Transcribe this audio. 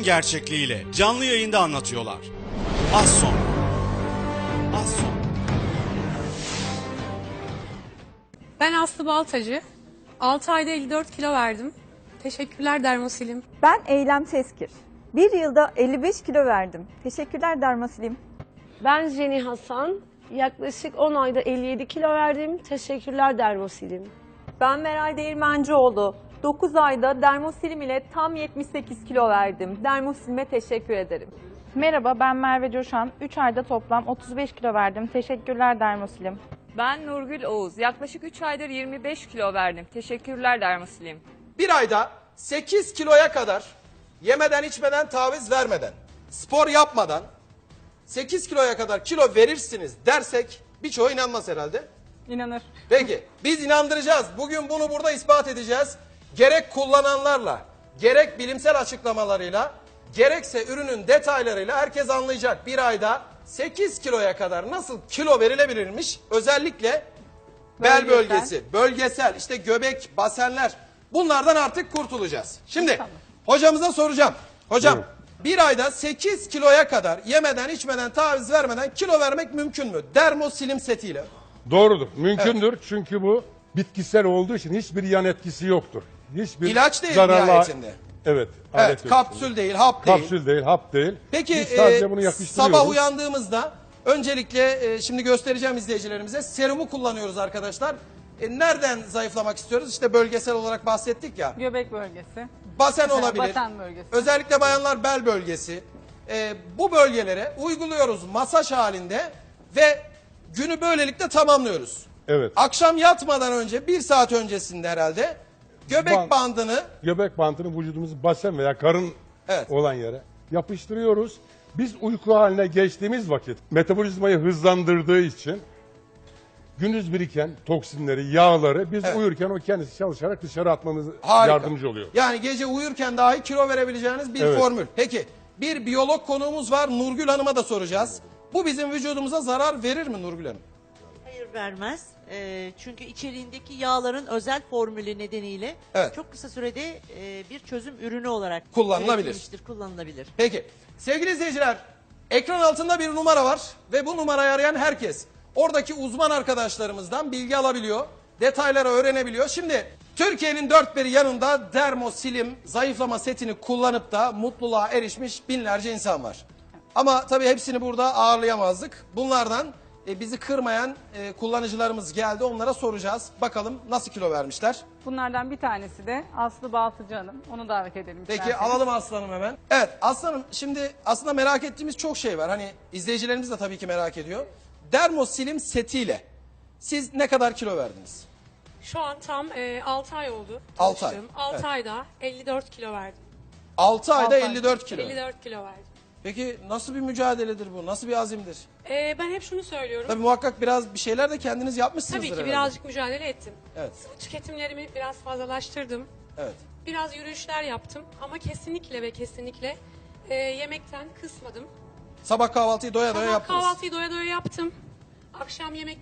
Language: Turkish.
tüm gerçekliğiyle canlı yayında anlatıyorlar. Az sonra. Az sonra. Ben Aslı Baltacı. 6 ayda 54 kilo verdim. Teşekkürler Dermosilim. Ben Eylem Teskir. Bir yılda 55 kilo verdim. Teşekkürler Dermasilim. Ben Jenny Hasan. Yaklaşık 10 ayda 57 kilo verdim. Teşekkürler Dermosilim. Ben Meral Değirmencioğlu. 9 ayda dermosilim ile tam 78 kilo verdim. Dermosilime teşekkür ederim. Merhaba ben Merve Coşan. 3 ayda toplam 35 kilo verdim. Teşekkürler Dermosilim. Ben Nurgül Oğuz. Yaklaşık 3 aydır 25 kilo verdim. Teşekkürler Dermosilim. Bir ayda 8 kiloya kadar yemeden içmeden taviz vermeden, spor yapmadan 8 kiloya kadar kilo verirsiniz dersek birçoğu inanmaz herhalde. İnanır. Peki biz inandıracağız. Bugün bunu burada ispat edeceğiz. Gerek kullananlarla, gerek bilimsel açıklamalarıyla, gerekse ürünün detaylarıyla herkes anlayacak. Bir ayda 8 kiloya kadar nasıl kilo verilebilirmiş özellikle bel bölgesi, bölgesel, işte göbek, basenler bunlardan artık kurtulacağız. Şimdi hocamıza soracağım. Hocam bir ayda 8 kiloya kadar yemeden içmeden taviz vermeden kilo vermek mümkün mü? Dermosilim setiyle. Doğrudur. Mümkündür. Çünkü bu bitkisel olduğu için hiçbir yan etkisi yoktur. Hiçbir İlaç değil zararlı- nihayetinde. Evet. Evet, yok. kapsül değil, hap değil. Kapsül değil, hap değil. Peki Biz sadece e, bunu yakıştırıyoruz. sabah uyandığımızda öncelikle e, şimdi göstereceğim izleyicilerimize serumu kullanıyoruz arkadaşlar. E, nereden zayıflamak istiyoruz? İşte bölgesel olarak bahsettik ya. Göbek bölgesi. Basen Mesela olabilir. basen bölgesi. Özellikle bayanlar bel bölgesi. E, bu bölgelere uyguluyoruz masaj halinde ve günü böylelikle tamamlıyoruz. Evet. Akşam yatmadan önce bir saat öncesinde herhalde göbek Band- bandını Göbek bantını vücudumuzun basen veya karın Evet. olan yere yapıştırıyoruz. Biz uyku haline geçtiğimiz vakit metabolizmayı hızlandırdığı için gündüz biriken toksinleri, yağları biz Evet. uyurken o kendisi çalışarak dışarı atmamız Harika. yardımcı oluyor. Yani gece uyurken dahi kilo verebileceğiniz bir Evet. formül. Peki bir biyolog konuğumuz var Nurgül Hanım'a da soracağız. Bu bizim vücudumuza zarar verir mi Nurgül Hanım? Vermez. Ee, çünkü içeriğindeki yağların özel formülü nedeniyle Evet. çok kısa sürede e, bir çözüm ürünü olarak Kullanılabilir. üretilmiştir, kullanılabilir. Peki sevgili izleyiciler ekran altında bir numara var ve bu numarayı arayan herkes oradaki uzman arkadaşlarımızdan bilgi alabiliyor. Detayları öğrenebiliyor. Şimdi Türkiye'nin dört bir yanında dermosilim zayıflama setini kullanıp da mutluluğa erişmiş binlerce insan var. Ama tabii hepsini burada ağırlayamazdık. Bunlardan e, bizi kırmayan e, kullanıcılarımız geldi. Onlara soracağız. Bakalım nasıl kilo vermişler. Bunlardan bir tanesi de Aslı Baltıcı Hanım. Onu davet edelim Peki isterseniz. alalım aslanım hemen. Evet aslanım şimdi aslında merak ettiğimiz çok şey var. Hani izleyicilerimiz de tabii ki merak ediyor. Dermosilim setiyle siz ne kadar kilo verdiniz? Şu an tam 6 ay oldu. Altı ay, 6 evet. ayda 54 kilo verdim. 6 ayda Altı ay. 54 kilo. 54 kilo verdim. Peki nasıl bir mücadeledir bu? Nasıl bir azimdir? Ee, ben hep şunu söylüyorum. Tabii muhakkak biraz bir şeyler de kendiniz yapmışsınızdır Tabii ki herhalde. birazcık mücadele ettim. Evet, Tüketimlerimi biraz fazlalaştırdım. evet. Biraz yürüyüşler yaptım ama kesinlikle ve kesinlikle e, yemekten kısmadım. Sabah kahvaltıyı doya doya Sabah yaptınız. kahvaltıyı doya doya yaptım. Akşam yemek